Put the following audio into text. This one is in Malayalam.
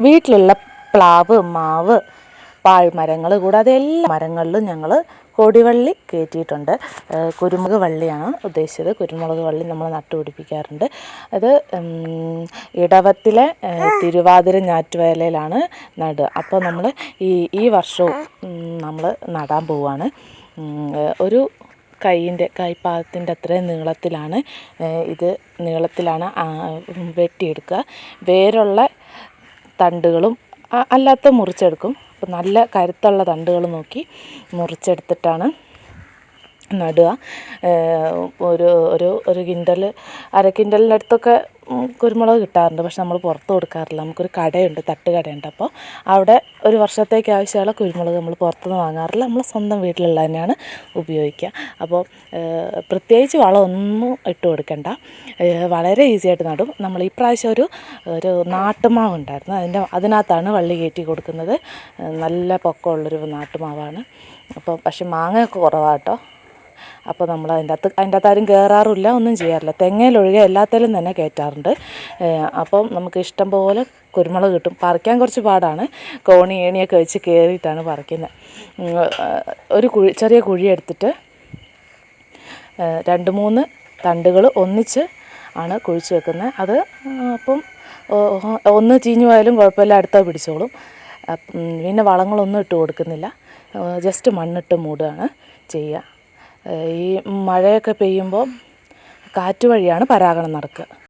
വീട്ടിലുള്ള പ്ലാവ് മാവ് പാഴ്മരങ്ങൾ കൂടാതെ എല്ലാ മരങ്ങളിലും ഞങ്ങൾ കൊടിവള്ളി കയറ്റിയിട്ടുണ്ട്. കുരുമുളക് വള്ളിയാണ് ഉദ്ദേശിച്ചത്. കുരുമുളക് വള്ളി നമ്മൾ നട്ടുപിടിപ്പിക്കാറുണ്ട്. അത് ഇടവത്തിലെ തിരുവാതിര ഞാറ്റുവേലയിലാണ് നടുക അപ്പോൾ നമ്മൾ ഈ ഈ വർഷവും നമ്മൾ നടാൻ പോവുകയാണ് ഒരു കൈയിന്റെ കൈപ്പാദത്തിന്റെ അത്രയും നീളത്തിലാണ് ഇത് നീളത്തിലാണ് വെട്ടിയെടുക്കുക. വേരുള്ള തണ്ടുകളും അല്ലാത്ത മുറിച്ചെടുക്കും. അപ്പം നല്ല കരുത്തുള്ള തണ്ടുകൾ നോക്കി മുറിച്ചെടുത്തിട്ടാണ് നടുക. ഒരു ഒരു ഒരു കിൻഡൽ അര കിൻഡലിന്റെ അടുത്തൊക്കെ കുരുമുളക് കിട്ടാറുണ്ട്. പക്ഷെ നമ്മൾ പുറത്ത് കൊടുക്കാറില്ല. നമുക്കൊരു കടയുണ്ട് തട്ട് കടയുണ്ട് അപ്പോൾ അവിടെ ഒരു വർഷത്തേക്ക് ആവശ്യമുള്ള കുരുമുളക് നമ്മൾ പുറത്തുനിന്ന് വാങ്ങാറില്ല. നമ്മൾ സ്വന്തം വീട്ടിലുള്ള തന്നെയാണ് ഉപയോഗിക്കുക. അപ്പോൾ പ്രത്യേകിച്ച് വളമൊന്നും ഇട്ട് കൊടുക്കണ്ട. വളരെ ഈസി ആയിട്ട് നടും. നമ്മൾ ഈ പ്രാവശ്യം ഒരു ഒരു നാട്ടുമാവ് ഉണ്ടായിരുന്നു. അതിന്റെ അതിനകത്താണ് വള്ളി കയറ്റി കൊടുക്കുന്നത്. നല്ല പൊക്കമുള്ളൊരു നാട്ടുമാവാണ്. അപ്പോൾ പക്ഷെ മാങ്ങയൊക്കെ കുറവാട്ടോ. അപ്പോൾ നമ്മൾ അതിന്റെ അകത്ത് അതിന്റെ അകത്ത് ആരും കയറാറില്ല ഒന്നും ചെയ്യാറില്ല. തെങ്ങയിലൊഴികെ എല്ലാത്തിലും തന്നെ കയറ്റാറുണ്ട്. അപ്പം നമുക്ക് ഇഷ്ടം പോലെ കുരുമുളക് കിട്ടും. പറിക്കാൻ കുറച്ച് പാടാണ്. കോണി ഏണിയൊക്കെ വെച്ച് കയറിയിട്ടാണ് പറിക്കുന്നത്. ഒരു കുഴി ചെറിയ കുഴി എടുത്തിട്ട് രണ്ട് മൂന്ന് തണ്ടുകൾ ഒന്നിച്ച് ആണ് കുഴിച്ച് വെക്കുന്നത്. അത് അപ്പം ഒന്ന് ചീഞ്ഞു പോയാലും കുഴപ്പമില്ല അടുത്ത പിടിച്ചോളും. പിന്നെ വളങ്ങളൊന്നും ഇട്ട് കൊടുക്കുന്നില്ല. ജസ്റ്റ് മണ്ണിട്ട് മൂടുകയാണ് ചെയ്യുക. ഈ മഴയൊക്കെ പെയ്യുമ്പോൾ കാറ്റ് വഴിയാണ് പരാഗണം നടക്കുക.